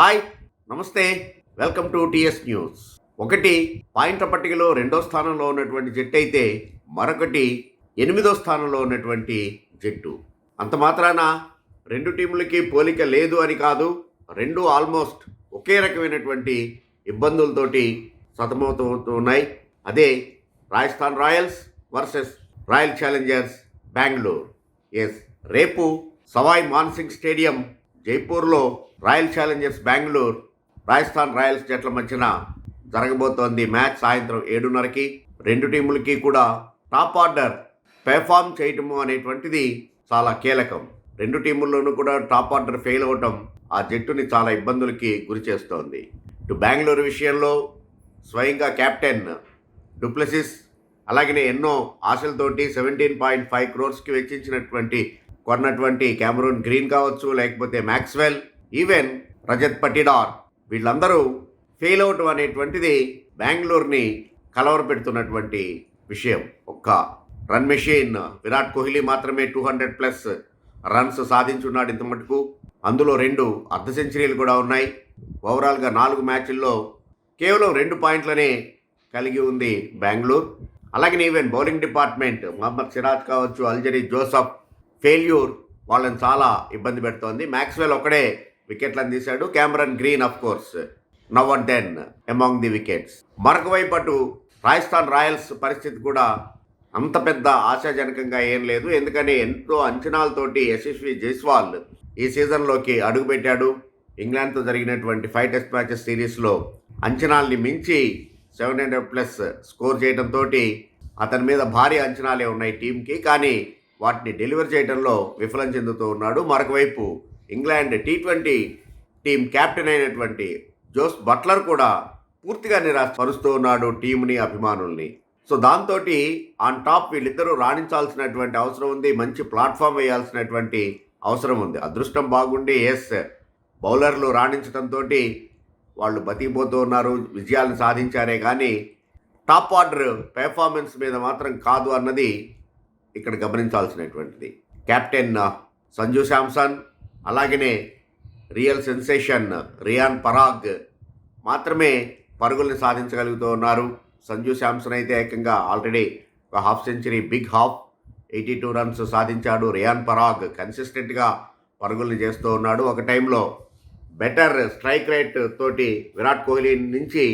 Hi namaste. Welcome to TS news. ఒకటి పాయింట్ల పట్టికలో రెండో స్థానంలో ఉన్నటువంటి జట్టు అయితే మరొకటి ఎనిమిదో స్థానంలో ఉన్నటువంటి జట్టు. అంత మాత్రాన రెండు టీములకి పోలిక లేదు అని కాదు రెండు ఆల్మోస్ట్ ఒకే రకమైనటువంటి ఇబ్బందులతోటి సతమతమవుతున్నాయి. అదే Rajasthan Royals versus Royal Challengers Bengaluru. Yes రేపు Sawai Mansingh stadium జైపూర్లో Royal Challengers Bengaluru Rajasthan Royals జట్ల మధ్యన జరగబోతోంది మ్యాచ్ సాయంత్రం ఏడున్నరకి. రెండు టీములకి కూడా టాప్ ఆర్డర్ పెర్ఫామ్ చేయటము అనేటువంటిది చాలా కీలకం. రెండు టీముల్లోనూ కూడా టాప్ ఆర్డర్ ఫెయిల్ అవ్వటం ఆ జట్టుని చాలా ఇబ్బందులకి గురి చేస్తోంది. ఇటు బెంగళూరు విషయంలో స్వయంగా కెప్టెన్ డూప్లెసిస్ అలాగనే ఎన్నో ఆశలతోటి సెవెంటీన్ పాయింట్ ఫైవ్ క్రోర్స్కి వెచ్చించినటువంటి కొన్నటువంటి కెమెరూన్ గ్రీన్ కావచ్చు లేకపోతే మ్యాక్స్వెల్ ఈవెన్ రజత్ పటిడార్ వీళ్ళందరూ ఫెయిల్ అవటం అనేటువంటిది బెంగళూరుని కలవరపెడుతున్నటువంటి విషయం. ఒక్క రన్ మెషిన్ విరాట్ కోహ్లీ మాత్రమే టూ హండ్రెడ్ ప్లస్ రన్స్ సాధించున్నాడు ఇంత మటుకు. అందులో రెండు అర్ధ సెంచరీలు కూడా ఉన్నాయి. ఓవరాల్గా నాలుగు మ్యాచ్ల్లో కేవలం రెండు పాయింట్లనే కలిగి ఉంది బెంగళూరు. అలాగే even bowling department Mohammed Siraj కావచ్చు అల్జరీ జోసఫ్ ఫెయిల్యూర్ వాళ్ళని చాలా ఇబ్బంది పెడుతోంది. మ్యాక్స్వెల్ ఒకడే వికెట్లను తీశాడు. Cameron Green of course now and ten among the wickets మరొక వైపు అటు రాజస్థాన్ రాయల్స్ పరిస్థితి కూడా అంత పెద్ద ఆశాజనకంగా ఏం లేదు. ఎందుకని ఎంతో అంచనాలతోటి యశస్వి జైస్వాల్ ఈ సీజన్లోకి అడుగుపెట్టాడు. ఇంగ్లాండ్తో జరిగినటువంటి ఫైవ్ టెస్ట్ మ్యాచెస్ సిరీస్లో అంచనాల్ని మించి సెవెన్ హండ్రెడ్ ప్లస్ స్కోర్ చేయడంతో అతని మీద భారీ అంచనాలే ఉన్నాయి టీంకి కానీ వాటిని డెలివర్ చేయడంలో విఫలం చెందుతూ ఉన్నాడు. మరొకవైపు England T twenty team captain అయినటువంటి జోస్ బట్లర్ కూడా పూర్తిగా నిరాశపరుస్తూ ఉన్నాడు టీంని అభిమానుల్ని. సో దాంతో ఆన్ టాప్ వీళ్ళిద్దరూ రాణించాల్సినటువంటి అవసరం ఉంది. మంచి ప్లాట్ఫామ్ వేయాల్సినటువంటి అవసరం ఉంది. అదృష్టం బాగుండి ఎస్ బౌలర్లు రాణించడంతో వాళ్ళు బతికిపోతూ ఉన్నారు విజయాలను సాధించారే. కానీ టాప్ ఆర్డర్ పెర్ఫార్మెన్స్ మీద మాత్రం కాదు అన్నది ఇక్కడ గమనించాల్సినటువంటిది. కెప్టెన్ uh, సంజు శాంసన్ అలాగనే real sensation uh, Riyan Parag మాత్రమే పరుగుల్ని సాధించగలుగుతూ ఉన్నారు. సంజు శాంసన్ అయితే ఏకంగా ఆల్రెడీ ఒక half century big half eighty two runs సాధించాడు. రియాన్ పరాగ్ కన్సిస్టెంట్గా పరుగుల్ని చేస్తూ ఉన్నాడు. ఒక టైంలో బెటర్ స్ట్రైక్ రేట్ తోటి విరాట్ కోహ్లీ నుంచి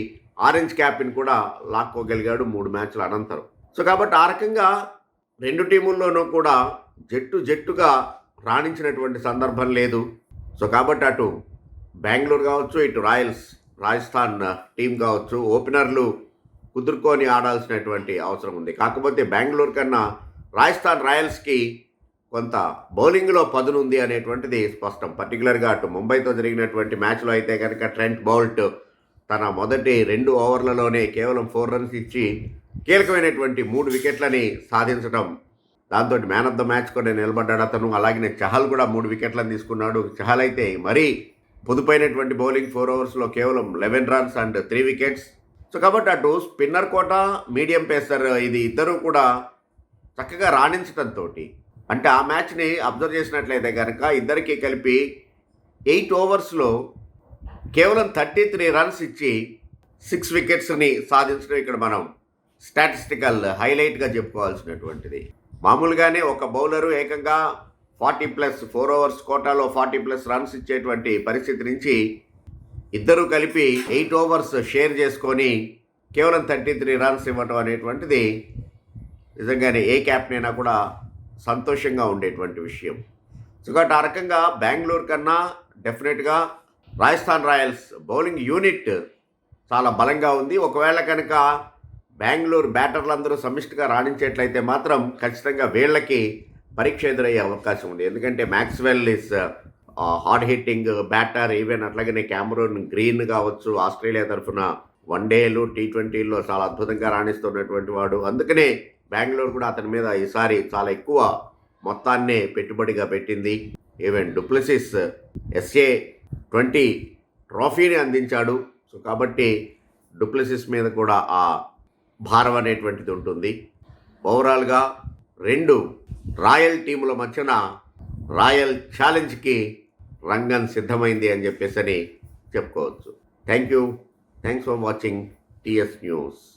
ఆరెంజ్ క్యాప్ని కూడా లాక్కోగలిగాడు మూడు మ్యాచ్ల అనంతరం. సో కాబట్టి ఆ రకంగా రెండు టీముల్లోనూ కూడా జట్టు జట్టుగా రాణించినటువంటి సందర్భం లేదు. సో కాబట్టి అటు బెంగళూరు కావచ్చు ఇటు రాయల్స్ రాజస్థాన్ టీం కావచ్చు ఓపెనర్లు కుదుర్కొని ఆడాల్సినటువంటి అవసరం ఉంది. కాకపోతే బెంగళూరు కన్నా రాజస్థాన్ రాయల్స్కి కొంత బౌలింగ్లో పదునుంది అనేటువంటిది స్పష్టం. పర్టికులర్గా అటు ముంబైతో జరిగినటువంటి మ్యాచ్లో అయితే కనుక ట్రెంట్ బౌల్ట్ తన మొదటి రెండు ఓవర్లలోనే కేవలం ఫోర్ రన్స్ ఇచ్చి కీలకమైనటువంటి మూడు వికెట్లని సాధించడం దాంతో మ్యాన్ ఆఫ్ ద మ్యాచ్ కూడా నిలబడ్డాడు అతను. అలాగే చహల్ కూడా మూడు వికెట్లను తీసుకున్నాడు. చహల్ అయితే మరీ పొదుపైనటువంటి బౌలింగ్ ఫోర్ ఓవర్స్లో కేవలం eleven runs and three wickets. So కాబట్టి అటు స్పిన్నర్ కోట మీడియం పేసర్ ఇది ఇద్దరు కూడా చక్కగా రాణించడంతో అంటే ఆ మ్యాచ్ని అబ్జర్వ్ చేసినట్లయితే కనుక ఇద్దరికి కలిపి ఎయిట్ ఓవర్స్లో కేవలం థర్టీ త్రీ రన్స్ ఇచ్చి సిక్స్ వికెట్స్ని సాధించడం ఇక్కడ మనం స్టాటిస్టికల్ హైలైట్గా చెప్పుకోవాల్సినటువంటిది. మామూలుగానే ఒక బౌలరు ఏకంగా ఫార్టీ ప్లస్ ఫోర్ ఓవర్స్ కోటాలో ఫార్టీ ప్లస్ రన్స్ ఇచ్చేటువంటి పరిస్థితి నుంచి ఇద్దరు కలిపి ఎయిట్ ఓవర్స్ షేర్ చేసుకొని కేవలం థర్టీ త్రీ రన్స్ ఇవ్వటం అనేటువంటిది నిజంగానే ఏ క్యాప్నైనా కూడా సంతోషంగా ఉండేటువంటి విషయం. సో కాబట్టి ఆ రకంగా బెంగళూరు కన్నా డెఫినెట్గా రాజస్థాన్ రాయల్స్ బౌలింగ్ యూనిట్ చాలా బలంగా ఉంది. ఒకవేళ కనుక బెంగళూరు బ్యాటర్లందరూ సమిష్టిగా రాణించేట్లయితే మాత్రం ఖచ్చితంగా వీళ్ళకి పరీక్ష ఎదురయ్యే అవకాశం ఉంది. ఎందుకంటే Maxwell is hard hitting batter. Even అట్లాగనే క్యామరూన్ గ్రీన్ కావచ్చు. ఆస్ట్రేలియా తరఫున వన్ డేలు టీ ట్వంటీలో చాలా అద్భుతంగా రాణిస్తున్నటువంటి వాడు. అందుకనే బెంగళూరు కూడా అతని మీద ఈసారి చాలా ఎక్కువ మొత్తాన్నే పెట్టుబడిగా పెట్టింది. Even du Plessis SA twenty ట్రోఫీని అందించాడు. సో కాబట్టి డూప్లసిస్ మీద కూడా ఆ భారం అనేటువంటిది ఉంటుంది. ఓవరాల్గా రెండు రాయల్ టీముల మధ్యన రాయల్ ఛాలెంజ్కి రంగం సిద్ధమైంది అని చెప్పేసి అని చెప్పుకోవచ్చు. Thank you thanks for watching TS news.